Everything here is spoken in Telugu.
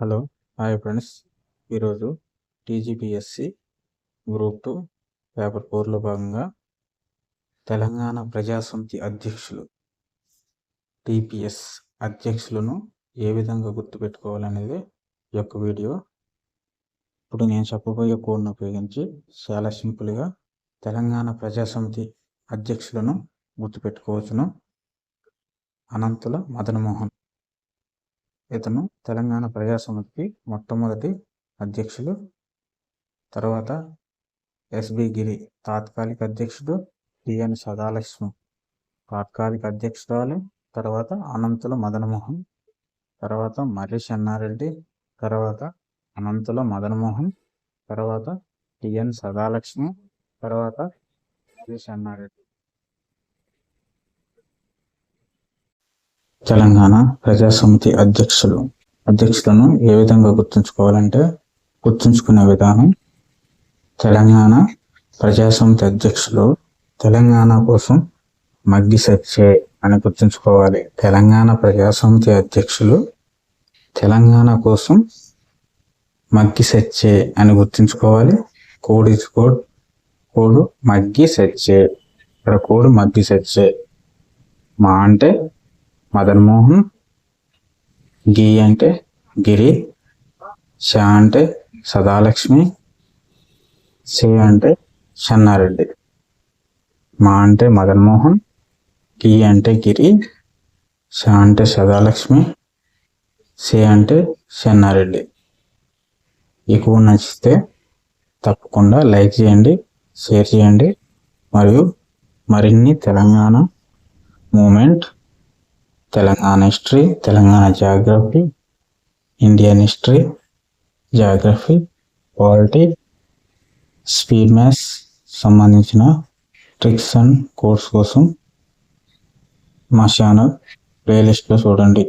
Hello hi friends. ఈరోజు టీజీపీఎస్సి గ్రూప్ టూ పేపర్ ఫోర్లో భాగంగా తెలంగాణ ప్రజాసమితి అధ్యక్షులు టీపీఎస్ అధ్యక్షులను ఏ విధంగా గుర్తుపెట్టుకోవాలనేది ఈ యొక్క వీడియో. ఇప్పుడు నేను చెప్పబోయే కోడ్ను ఉపయోగించి చాలా సింపుల్గా తెలంగాణ ప్రజాసమితి అధ్యక్షులను గుర్తుపెట్టుకోవచ్చును. అనంతుల మదన్మోహన్. ఇతను తెలంగాణ ప్రజాసమితికి మొట్టమొదటి అధ్యక్షులు తర్వాత ఎస్బి గిరి తాత్కాలిక అధ్యక్షుడు టిఎన్ సదాలక్ష్మి తాత్కాలిక అధ్యక్షురాలు తర్వాత అనంతుల మదనమోహన్ తర్వాత మర్రి చెన్నారెడ్డి తర్వాత అనంతుల మదనమోహన్ తర్వాత టిఎన్ సదాలక్ష్మి తర్వాత మర్రి చెన్నారెడ్డి. తెలంగాణ ప్రజాసమితి అధ్యక్షులు. అధ్యక్షులను ఏ విధంగా గుర్తుంచుకోవాలంటే గుర్తుంచుకునే విధానం తెలంగాణ ప్రజాసమితి అధ్యక్షులు తెలంగాణ కోసం మగ్గి సచ్చే అని గుర్తుంచుకోవాలి. తెలంగాణ ప్రజాసమితి అధ్యక్షులు తెలంగాణ కోసం మగ్గి సచ్చే అని గుర్తుంచుకోవాలి. కోడ్ ఇస్ కోడ్ కోడు మగ్గి సచ్చే. ఇక్కడ కోడు మగ్గి సచ్చే. మా అంటే మదన్ మోహన్ గి అంటే గిరి ష అంటే సదాలక్ష్మి సి అంటే చెన్నారెడ్డి. మా అంటే మదన్ మోహన్ గి అంటే గిరి ష అంటే సదాలక్ష్మి సి అంటే చెన్నారెడ్డి. ఎక్కువ నచ్చితే తప్పకుండా లైక్ చేయండి షేర్ చేయండి మరియు మరిన్ని Telangana movement Telangana history Telangana geography Indian history geography polity speed maths సంబంధించిన ట్రిక్స్ అండ్ కోర్స్ కోసం మా ఛానల్ ప్లేలిస్ట్లో చూడండి.